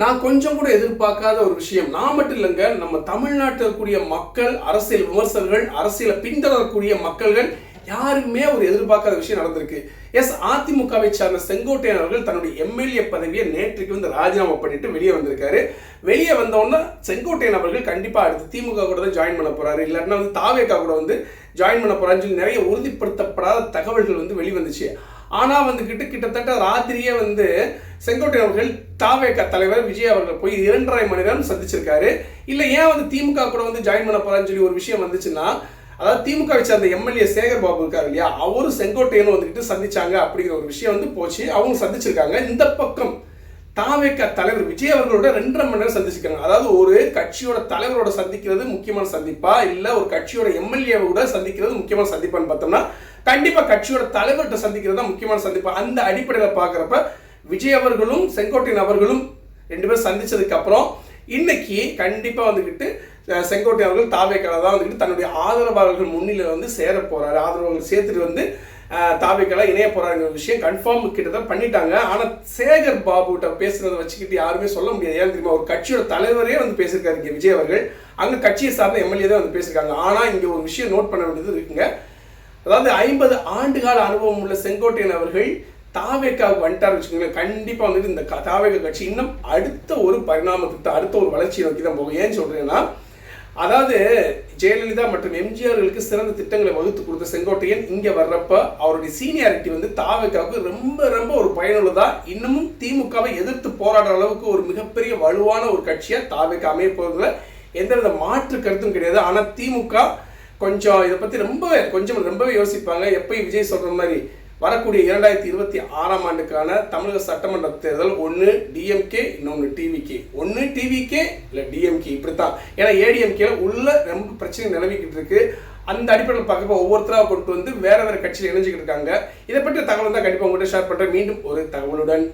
நான் கொஞ்சம் கூட எதிர்பார்க்காத ஒரு விஷயம். நான் மட்டும் இல்லைங்க நம்ம தமிழ்நாட்டில் இருக்கக்கூடிய மக்கள் அரசியல் விமர்சகர்கள் அரசியலை பின்தொடரக்கூடிய மக்கள்கள் யாருமே ஒரு எதிர்பார்க்காத விஷயம் நடந்திருக்கு. எஸ் அதிமுகவை சார்ந்த செங்கோட்டையன் அவர்கள் தன்னுடைய எம்எல்ஏ பதவியை நேற்றுக்கு வந்து ராஜினாமா பண்ணிட்டு வெளியே வந்திருக்காரு. வெளியே வந்தோன்னா செங்கோட்டையன் அவர்கள் கண்டிப்பா அடுத்து திமுக கூட தான் ஜாயின் பண்ண போறாரு. இல்லைன்னா வந்து தாவேக்கா கூட வந்து ஜாயின் பண்ண போறான்னு சொல்லி நிறைய உறுதிப்படுத்தப்படாத தகவல்கள் வந்து வெளிவந்துச்சு. ஆனா வந்துகிட்டு கிட்டத்தட்ட ராத்திரியே வந்து செங்கோட்டை அவர்கள் தாவேக தலைவர் விஜய் அவர்களை போய் இரண்டரை மணி நேரம் சந்திச்சிருக்காரு. இல்லை ஏன் வந்து திமுக கூட வந்து ஜாயின் பண்ண போறான்னு சொல்லி ஒரு விஷயம் வந்துச்சுன்னா அதாவது திமுக சேர்ந்த எம்எல்ஏ சேகர் பாபு இருக்காரு இல்லையா அவரும் செங்கோட்டையனும் வந்துக்கிட்டு சந்திச்சாங்க அப்படிங்கிற ஒரு விஷயம் வந்து போச்சு. அவங்க சந்திச்சிருக்காங்க. இந்த பக்கம் தாவேக தலைவர் விஜய் அவர்களோட ரெண்டரை மணி நேரம் சந்திச்சிருக்காங்க. அதாவது ஒரு கட்சியோட தலைவரோட சந்திக்கிறது முக்கியமான சந்திப்பா? இல்லை ஒரு கட்சியோட எம்எல்ஏவோட சந்திக்கிறது முக்கியமான சந்திப்பான்னு பார்த்தோம்னா கண்டிப்பாக கட்சியோட தலைவர்கிட்ட சந்திக்கிறது தான் முக்கியமான சந்திப்பா. அந்த அடிப்படையில் பார்க்குறப்ப விஜய் அவர்களும் செங்கோட்டையன் அவர்களும் ரெண்டு பேரும் சந்திச்சதுக்கு அப்புறம் இன்னைக்கு கண்டிப்பாக வந்துக்கிட்டு செங்கோட்டையன் அவர்கள் தாவேக்கலை தான் வந்துக்கிட்டு தன்னுடைய ஆதரவாளர்கள் முன்னிலை வந்து சேர போகிறாரு ஆதரவாளர்கள் சேர்த்துட்டு வந்து தாவேக்கெல்லாம் இணைய போறாங்கிற விஷயம் கன்ஃபார்ம் கிட்டத்தட்ட பண்ணிட்டாங்க. ஆனால் சேகர் பாபுகிட்ட பேசுறதை வச்சுக்கிட்டு யாருமே சொல்ல முடியாது. ஏன் தெரியுமா? ஒரு கட்சியோட தலைவரே வந்து பேசியிருக்காரு இங்கே விஜய் அவர்கள். அங்கே கட்சியை சார்ந்த எம்எல்ஏ தான் வந்து பேசியிருக்காங்க. ஆனால் இங்கே ஒரு விஷயம் நோட் பண்ண வேண்டியது இருக்குங்க. அதாவது ஐம்பது ஆண்டுகால அனுபவம் உள்ள செங்கோட்டையன் அவர்கள் தாவேக்காவுக்கு வந்துட்டார் வச்சுக்கோங்களேன். கண்டிப்பாக வந்துட்டு இந்த தாவேக்கா கட்சி இன்னும் அடுத்த ஒரு பரிணாமத்துக்கு அடுத்த ஒரு வளர்ச்சியை நோக்கி தான் போகும். ஏன்னு சொல்கிறேன்னா அதாவது ஜெயலலிதா மற்றும் எம்ஜிஆர்களுக்கு சிறந்த திட்டங்களை வகுத்து கொடுத்த செங்கோட்டையன் இங்கே வர்றப்ப அவருடைய சீனியாரிட்டி வந்து தாவேக்காவுக்கு ரொம்ப ரொம்ப ஒரு பயனுள்ளதாக இன்னமும் திமுகவை எதிர்த்து போராடுற அளவுக்கு ஒரு மிகப்பெரிய வலுவான ஒரு கட்சியாக தாவேக்கா அமைய போகிறதுல எந்தவித மாற்று கருத்தும் கிடையாது. ஆனால் திமுக கொஞ்சம் இதை பற்றி ரொம்ப கொஞ்சம் ரொம்பவே யோசிப்பாங்க. எப்பயும் விஜய் சொல்கிற மாதிரி வரக்கூடிய இரண்டாயிரத்தி இருபத்தி ஆறாம் ஆண்டுக்கான தமிழக சட்டமன்ற தேர்தல் ஒன்று டிஎம்கே இன்னொன்று டிவிகே ஒன்று டிவிகே இல்லை டிஎம்கே இப்படித்தான். ஏன்னா ஏடிஎம்கே உள்ள ரொம்ப பிரச்சனை நிலவிக்கிட்டு இருக்கு. அந்த அடிப்படையில் பார்க்கப்ப ஒவ்வொருத்தராக கொண்டு வந்து வேற வேற கட்சியில் இணைஞ்சிக்கிட்டு இருக்காங்க. இதை பற்றி தகவல் தான் கண்டிப்பாக உங்கள்கிட்ட ஷேர் பண்ணுறேன் மீண்டும் ஒரு தகவலுடன்.